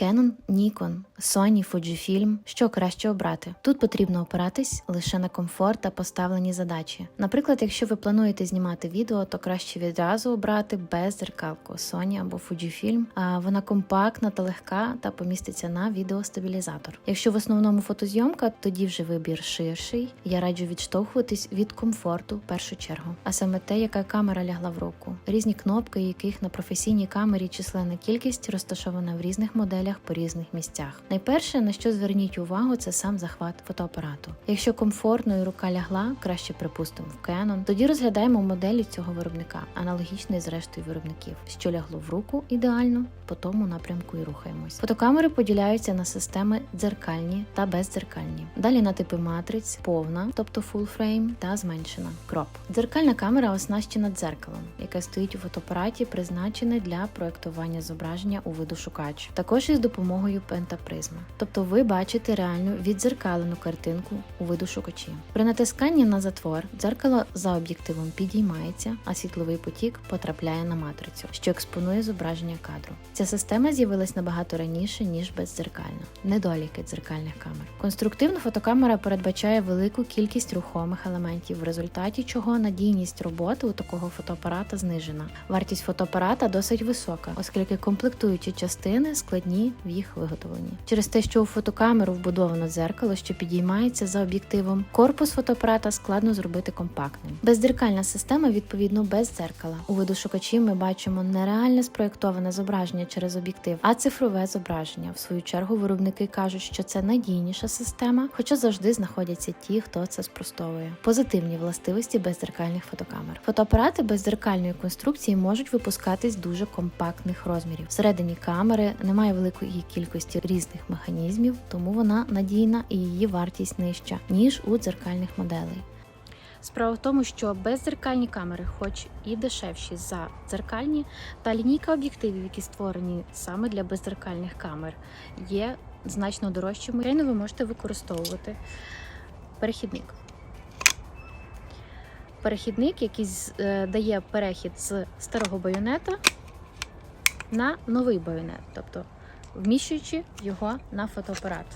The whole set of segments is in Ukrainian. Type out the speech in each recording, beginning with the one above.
Canon, Nikon, Sony, Fujifilm. Що краще обрати? Тут потрібно опиратись лише на комфорт та поставлені задачі. Наприклад, якщо ви плануєте знімати відео, то краще відразу обрати беззеркалку Sony або Fujifilm. А вона компактна та легка та поміститься на відеостабілізатор. Якщо в основному фотозйомка, тоді вже вибір ширший. Я раджу відштовхуватись від комфорту в першу чергу, а саме те, яка камера лягла в руку. Різні кнопки, яких на професійній камері численна кількість розташована в різних моделях по різних місцях. Найперше, на що зверніть увагу, це сам захват фотоапарату. Якщо комфортно і рука лягла, краще припустимо в Canon, тоді розглядаємо моделі цього виробника, аналогічний з рештою виробників, що лягло в руку ідеально, по тому напрямку і рухаємось. Фотокамери поділяються на системи дзеркальні та бездзеркальні. Далі на типи матриць, повна, тобто full frame, та зменшена кроп. Дзеркальна камера оснащена дзеркалом, яке стоїть у фотоапараті, призначене для проектування зображення у виду шукач, також із допомогою пентапризми. Тобто ви бачите реальну віддзеркалену картинку у виду шукачі. При натисканні на затвор дзеркало за об'єктивом підіймається, а світловий потік потрапляє на матрицю, що експонує зображення кадру. Ця система з'явилась набагато раніше ніж бездзеркальна. Недоліки дзеркальних камер. Конструктивно фотокамера передбачає велику кількість рухомих елементів, в результаті чого надійність роботи у такого фотоапарата знижена. Вартість фотоапарата досить висока, оскільки комплектуючі частини складні в їх виготовленні. Через те, що у фотокамеру вбудовано дзеркало, що підіймається за об'єктивом, корпус фотоапарата складно зробити компактним. Бездзеркальна система відповідно без дзеркала. У виду шукачі ми бачимо не реальне спроєктоване зображення через об'єктив, а цифрове зображення. В свою чергу виробники кажуть, що це надійніша система, хоча завжди знаходяться ті, хто це спростовує. Позитивні властивості бездзеркальних фотокамер. Фотоапарати бездзеркальної конструкції можуть випускатись дуже компактних розмірів. Всередині камери немає великої кількості різних механізмів, тому вона надійна і її вартість нижча ніж у дзеркальних моделей. Справа в тому, що беззеркальні камери, хоч і дешевші за дзеркальні, та лінійка об'єктивів, які створені саме для беззеркальних камер, є значно дорожчими. Звичайно, ви можете використовувати перехідник. Перехідник, який е, дає перехід з старого байонета на новий байонет, тобто вміщуючи його на фотоапарат.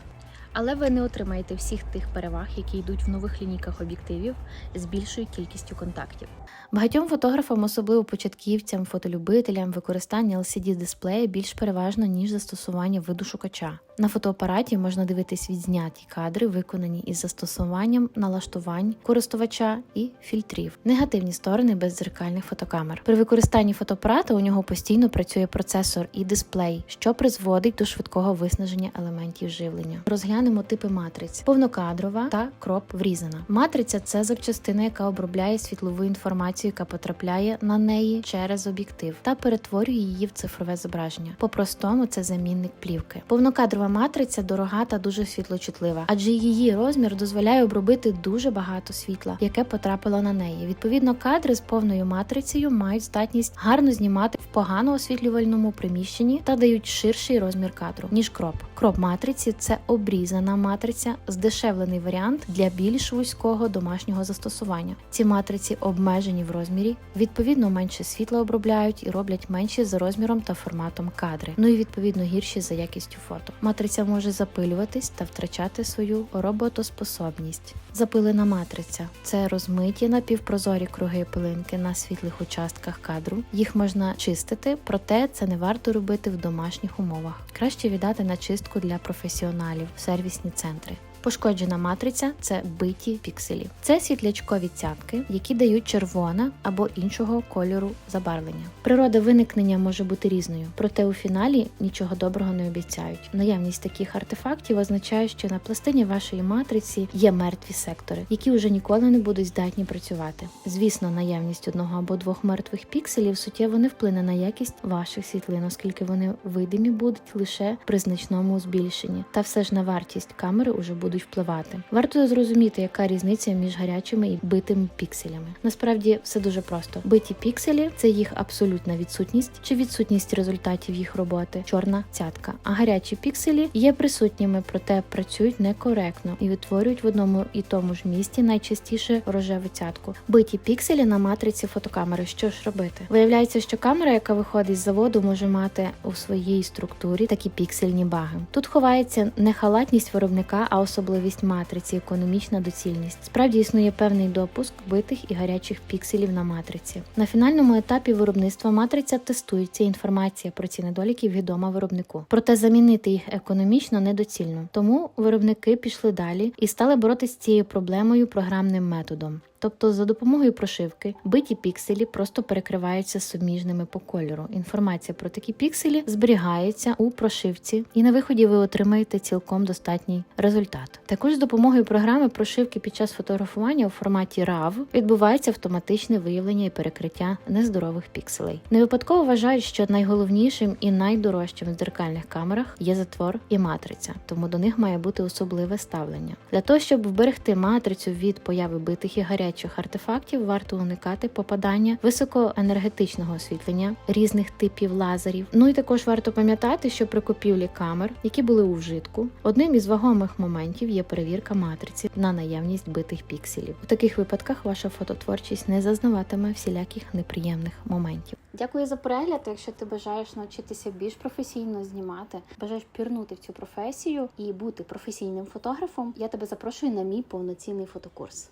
Але ви не отримаєте всіх тих переваг, які йдуть в нових лінійках об'єктивів з більшою кількістю контактів. Багатьом фотографам, особливо початківцям, фотолюбителям, використання LCD-дисплея більш переважно, ніж застосування виду шукача. На фотоапараті можна дивитись відзняті кадри, виконані із застосуванням налаштувань користувача і фільтрів. Негативні сторони беззеркальних фотокамер. При використанні фотоапарата у нього постійно працює процесор і дисплей, що призводить до швидкого виснаження елементів живлення. Розглянемо типи матриць: повнокадрова та кроп врізана. Матриця це запчастина, яка обробляє світлову інформацію, яка потрапляє на неї через об'єктив, та перетворює її в цифрове зображення. По-простому це замінник плівки. Повнокадрова матриця дорога та дуже світлочутлива, адже її розмір дозволяє обробити дуже багато світла, яке потрапило на неї. Відповідно, кадри з повною матрицею мають здатність гарно знімати в погано освітлювальному приміщенні та дають ширший розмір кадру, ніж кроп. Кроп матриці це обрізана матриця, здешевлений варіант для більш вузького домашнього застосування. Ці матриці обмежені в розмірі, відповідно менше світла обробляють і роблять менші за розміром та форматом кадри. Ну і відповідно гірші за якістю фото. Матриця може запилюватись та втрачати свою роботоспособність. Запилена матриця це розмиті напівпрозорі круги пилинки на світлих участках кадру. Їх можна чистити, проте це не варто робити в домашніх умовах. Краще віддати на чистку для професіоналів в сервісні центри. Пошкоджена матриця це биті пікселі. Це світлячкові цятки, які дають червоне або іншого кольору забарвлення. Природа виникнення може бути різною, проте у фіналі нічого доброго не обіцяють. Наявність таких артефактів означає, що на пластині вашої матриці є мертві сектори, які вже ніколи не будуть здатні працювати. Звісно, наявність одного або двох мертвих пікселів суттєво не вплине на якість ваших світлин, оскільки вони видимі будуть лише при значному збільшенні. Та все ж на вартість камери уже будуть будуть впливати. Варто зрозуміти, яка різниця між гарячими і битими пікселями. Насправді все дуже просто. Биті пікселі це їх абсолютна відсутність чи відсутність результатів їх роботи, чорна цятка. А гарячі пікселі є присутніми, проте працюють некоректно і відтворюють в одному і тому ж місці найчастіше рожеву цятку. Биті пікселі на матриці фотокамери. Що ж робити? Виявляється, що камера, яка виходить з заводу, може мати у своїй структурі такі піксельні баги. Тут ховається не халатність виробника, а особливість матриці, економічна доцільність. Справді існує певний допуск битих і гарячих пікселів на матриці. На фінальному етапі виробництва матриця тестується. Інформація про ці недоліки відома виробнику. Проте замінити їх економічно недоцільно. Тому виробники пішли далі і стали боротися з цією проблемою програмним методом. Тобто за допомогою прошивки биті пікселі просто перекриваються суміжними по кольору. Інформація про такі пікселі зберігається у прошивці, і на виході ви отримаєте цілком достатній результат. Також з допомогою програми прошивки під час фотографування у форматі RAW відбувається автоматичне виявлення і перекриття нездорових пікселей. Не випадково вважають, що найголовнішим і найдорожчим в дзеркальних камерах є затвор і матриця, тому до них має бути особливе ставлення. Для того щоб вберегти матрицю від появи битих і гарячих артефактів, варто уникати попадання високоенергетичного освітлення різних типів лазерів. Ну і також варто пам'ятати, що при купівлі камер, які були у вжитку, одним із вагомих моментів є перевірка матриці на наявність битих пікселів. У таких випадках ваша фототворчість не зазнаватиме всіляких неприємних моментів. Дякую за перегляд. Якщо ти бажаєш навчитися більш професійно знімати, бажаєш пірнути в цю професію і бути професійним фотографом, я тебе запрошую на мій повноцінний фотокурс.